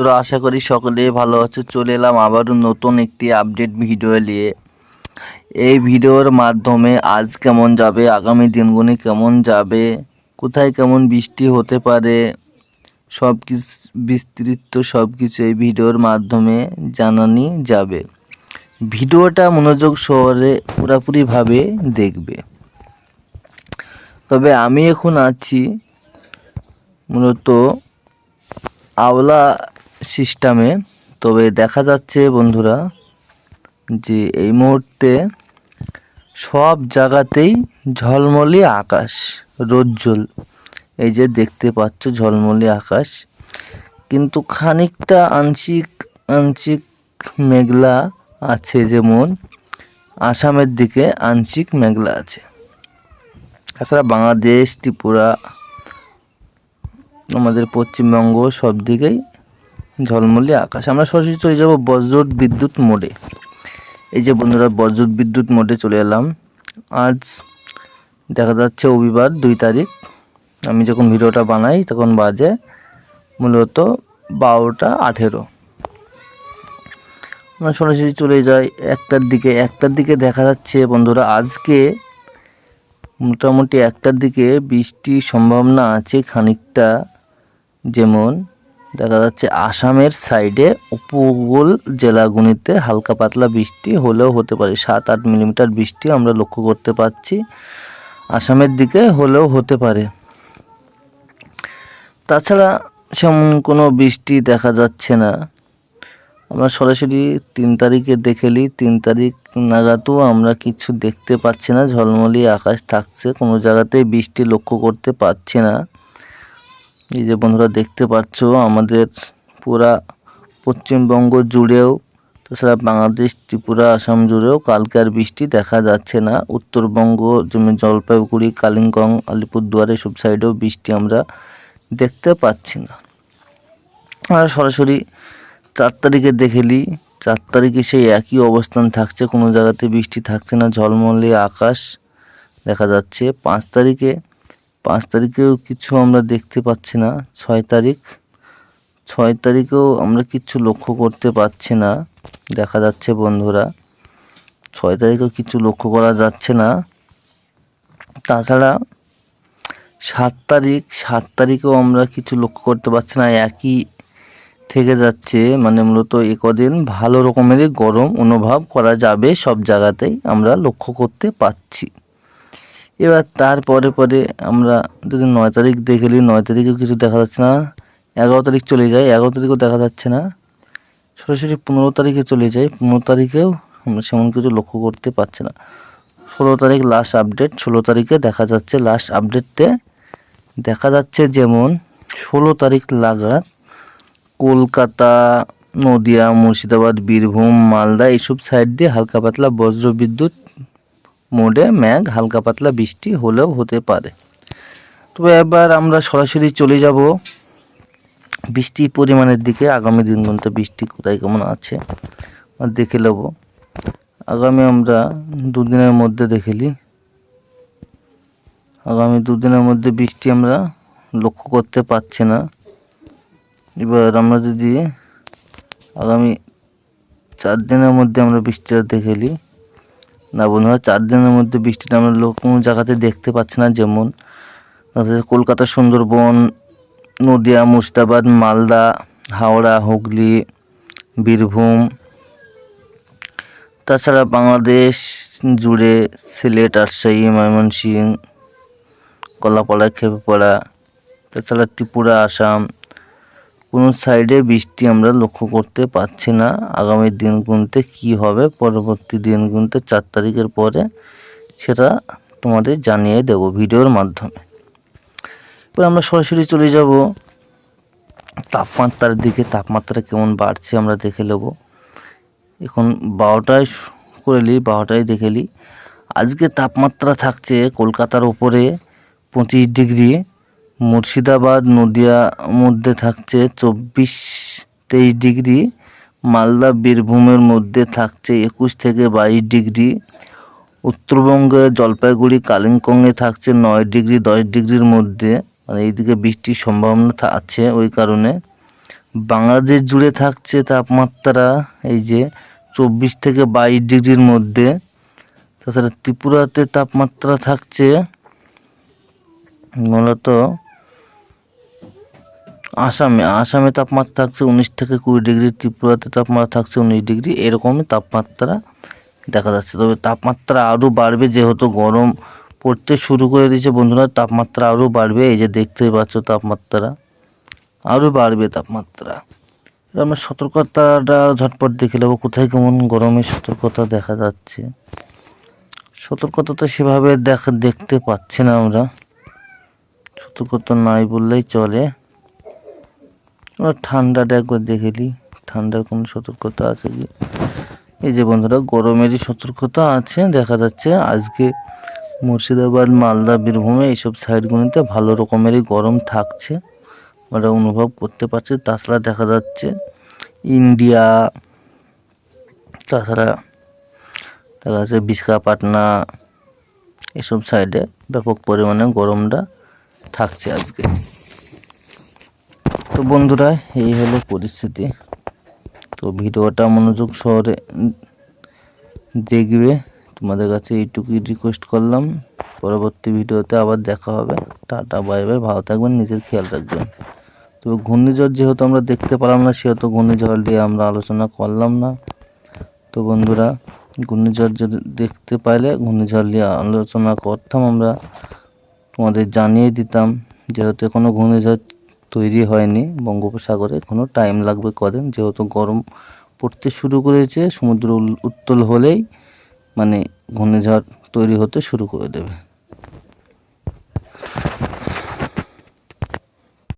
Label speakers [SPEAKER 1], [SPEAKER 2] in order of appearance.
[SPEAKER 1] তোরা আশা করি সকলে ভালো আছে। চলে এলাম আবারও নতুন একটি আপডেট ভিডিও নিয়ে। এই ভিডিওর মাধ্যমে আজ কেমন যাবে, আগামী দিনগুলি কেমন যাবে, কোথায় কেমন বৃষ্টি হতে পারে সব কিছু বিস্তৃত সব কিছু এই ভিডিওর মাধ্যমে জানানি যাবে। ভিডিওটা মনোযোগ সহরে পুরোপুরিভাবে দেখবে। তবে আমি এখন আছি মূলত আওলা সিস্টেমে তবে দেখা যাচ্ছে বন্ধুরা যে এই মুহূর্তে সব জায়গাতেই ঝলমলে আকাশ, রোজ্জ্বল। এই যে দেখতে পাচ্ছ ঝলমলে আকাশ। কিন্তু খানিকটা আংশিক আংশিক মেঘলা আছে যেমন, আসামের দিকে আংশিক মেঘলা আছে। তাছাড়া বাংলাদেশ, ত্রিপুরা, আমাদের পশ্চিমবঙ্গ সব দিকেই ঝলমলে আকাশ। আমরা সরাসরি চলে যাব বজ্রত বিদ্যুৎ মোড়ে। এই যে বন্ধুরা বজ্রত বিদ্যুৎ মোড়ে চলে এলাম। আজ দেখা যাচ্ছে রবিবার, দুই তারিখ। আমি যখন ভিডিওটা বানাই, তখন বাজে মূলত বারোটা আঠেরো। আমরা সরাসরি চলে যাই একটার দিকে। একটার দিকে দেখা যাচ্ছে বন্ধুরা, আজকে মোটামুটি একটার দিকে বৃষ্টির সম্ভাবনা আছে খানিকটা যেমন দেখা যাচ্ছে আসামের সাইডে উপকূল জেলাগুলিতে হালকা পাতলা বৃষ্টি হলেও হতে পারে। সাত আট মিলিমিটার বৃষ্টি আমরা লক্ষ্য করতে পারছি আসামের দিকে হলেও হতে পারে। তাছাড়া সেমন কোনো বৃষ্টি দেখা যাচ্ছে না। আমরা সরাসরি তিন তারিখে দেখেলি তিন তারিখ নাগাদও আমরা কিছু দেখতে পাচ্ছি না। ঝলমলি আকাশ থাকছে, কোনো জায়গাতেই বৃষ্টি লক্ষ্য করতে পারছি না। এই যে বন্ধুরা দেখতে পাচ্ছ, আমাদের পুরা পশ্চিমবঙ্গ জুড়েও, তাছাড়া বাংলাদেশ, ত্রিপুরা, আসাম জুড়েও কালকে আর বৃষ্টি দেখা যাচ্ছে না। উত্তরবঙ্গ, যেমন জলপাইগুড়ি, কালিম্পং, আলিপুরদুয়ার, এসব সাইডেও বৃষ্টি আমরা দেখতে পাচ্ছি না। আর সরাসরি চার তারিখে দেখেলি চার তারিখে সেই একই অবস্থান থাকছে, কোনো জায়গাতে বৃষ্টি থাকছে না, ঝলমলে আকাশ দেখা যাচ্ছে। পাঁচ তারিখে পাঁচ তারিখেও কিছু আমরা দেখতে পাচ্ছি না, ছয় তারিখ। ছয় তারিখেও আমরা কিছু লক্ষ্য করতে পারছি না, দেখা যাচ্ছে বন্ধুরা। ছয় তারিখেও কিছু লক্ষ্য করা যাচ্ছে না। তাছাড়া সাত তারিখ, সাত তারিখেও আমরা কিছু লক্ষ্য করতে পারছি না, একই থেকে যাচ্ছে মানে মূলত এ কদিন ভালো রকমেরই গরম অনুভব করা যাবে সব জায়গাতেই আমরা লক্ষ্য করতে পারছি। এবার তারপরে পরে আমরা যদি নয় তারিখ দেখে নিই, নয় তারিখেও কিছু দেখা যাচ্ছে না। এগারো তারিখ চলে যায়, এগারো তারিখও দেখা যাচ্ছে না। সরাসরি পনেরো তারিখে চলে যায়, পনেরো তারিখেও আমরা সেমন কিছু লক্ষ্য করতে পারছি না। ষোলো তারিখ লাস্ট আপডেট ষোলো তারিখে দেখা যাচ্ছে লাস্ট আপডেটে দেখা যাচ্ছে যেমন ষোলো তারিখ লাগাত কলকাতা, নদিয়া, মুর্শিদাবাদ, বীরভূম, মালদা, এইসব সাইড দিয়ে হালকা পাতলা বজ্র বিদ্যুৎ মোডে ম্যাঘ হালকা পাতলা বৃষ্টি হলেও হতে পারে। তবে এবার আমরা সরাসরি চলে যাব বৃষ্টি পরিমাণের দিকে। আগামী দিনগুলোতে বৃষ্টি কোথায় কেমন আছে দেখে নেব। আগামী আমরা দুদিনের মধ্যে দেখেলি আগামী দুদিনের মধ্যে বৃষ্টি আমরা লক্ষ্য করতে পারছি না। এবার আমরা যদি আগামী চার দিনের মধ্যে আমরা বৃষ্টিটা দেখেলি না বন্ধুরা চার দিনের মধ্যে বৃষ্টিটা আমরা লোক কোনো জায়গাতে দেখতে পাচ্ছি না যেমন। কলকাতা, সুন্দরবন, নদিয়া, মুর্শিদাবাদ, মালদা, হাওড়া, হুগলি, বীরভূম। তাছাড়া বাংলাদেশ জুড়ে সিলেট, রাজশাহী, ময়মনসিংহ, কলাপাড়া, খেপেপাড়া, তাছাড়া ত্রিপুরা, আসাম। কোনো সাইডে বৃষ্টি আমরা লক্ষ্য করতে পারছি না। আগামী দিনগুলোতে কি হবে, পরবর্তী দিনগুলোতে চার তারিখের পরে সেটা তোমাদের জানিয়ে দেব ভিডিওর মাধ্যমে। এবার আমরা সরাসরি চলে যাব। তাপমাত্রার দিকে, তাপমাত্রা কেমন বাড়ছে আমরা দেখে নেব। এখন বারোটায় করে নিই, বারোটায় দেখে নিই। আজকে তাপমাত্রা থাকছে কলকাতার ওপরে পঁচিশ ডিগ্রি মুর্শিদাবাদ, নদিয়া মধ্যে থাকছে চব্বিশ, তেইশ ডিগ্রি। মালদা, বীরভূমের মধ্যে থাকছে একুশ থেকে বাইশ ডিগ্রি। উত্তরবঙ্গে জলপাইগুড়ি, কালিম্পংয়ে থাকছে নয় ডিগ্রি, দশ ডিগ্রির মধ্যে। মানে এইদিকে বৃষ্টির সম্ভাবনা আছে ওই কারণে। বাংলাদেশ জুড়ে থাকছে তাপমাত্রা এই যে চব্বিশ থেকে বাইশ ডিগ্রির মধ্যে। তাছাড়া ত্রিপুরাতে তাপমাত্রা থাকছে মূলত আসামে আসামে তাপমাত্রা থাকছে উনিশ থেকে কুড়ি ডিগ্রি, ত্রিপুরাতে তাপমাত্রা থাকছে উনিশ ডিগ্রি, এরকমই তাপমাত্রা দেখা যাচ্ছে। তবে তাপমাত্রা আরও বাড়বে যেহেতু গরম পড়তে শুরু করে দিয়েছে বন্ধুরা, তাপমাত্রা আরও বাড়বে, এই যে দেখতেই পাচ্ছ তাপমাত্রা, আরও বাড়বে তাপমাত্রা। আমরা সতর্কতাটা ঝটপট দেখে নেব, কোথায় কেমন গরমের সতর্কতা দেখা যাচ্ছে। সতর্কতা তো সেভাবে দেখা, দেখতে পাচ্ছি না আমরা। সতর্কতা নাই বললেই চলে। আমরা ঠান্ডাটা একবার দেখে নিই ঠান্ডার কোনো সতর্কতা আছে কি? এই যে বন্ধুরা, গরমেরই সতর্কতা আছে, দেখা যাচ্ছে আজকে মুর্শিদাবাদ, মালদা, বীরভূমে এইসব সাইডগুলিতে ভালো রকমেরই গরম থাকছে। আমরা অনুভব করতে পারছি। তাছাড়া দেখা যাচ্ছে ইন্ডিয়া, তাছাড়া দেখা যাচ্ছে বিশাখাপাটনা, এসব সাইডে ব্যাপক পরিমাণে গরমটা থাকছে আজকে। তো বন্ধুরা, এই হলো পরিস্থিতি। তো ভিডিওটা মনোযোগ শহরে দেখবে। তোমাদের কাছে এইটুকুই রিকোয়েস্ট করলাম। পরবর্তী ভিডিওতে আবার দেখা হবে। টাটা বাই বাই ভালো থাকবেন, নিজের খেয়াল রাখবেন। তো ঘূর্ণিঝড় যেহেতু আমরা দেখতে পেলাম না, সেহেতু ঘূর্ণিঝড় নিয়ে আমরা আলোচনা করলাম না। তো বন্ধুরা, ঘূর্ণিঝড় যদি দেখতে পাইলে, ঘূর্ণিঝড় নিয়ে আলোচনা করতাম আমরা। তোমাদের জানিয়ে দিতাম, যেহেতু কোনো ঘূর্ণিঝড় তৈরি হয়নি বঙ্গোপসাগরে কোনো টাইম লাগবে কদিন, যেহেতু গরম পড়তে শুরু করেছে, সমুদ্র উত্তল হলেই মানে ঘূর্ণিঝড় তৈরি হতে শুরু করে দেবে।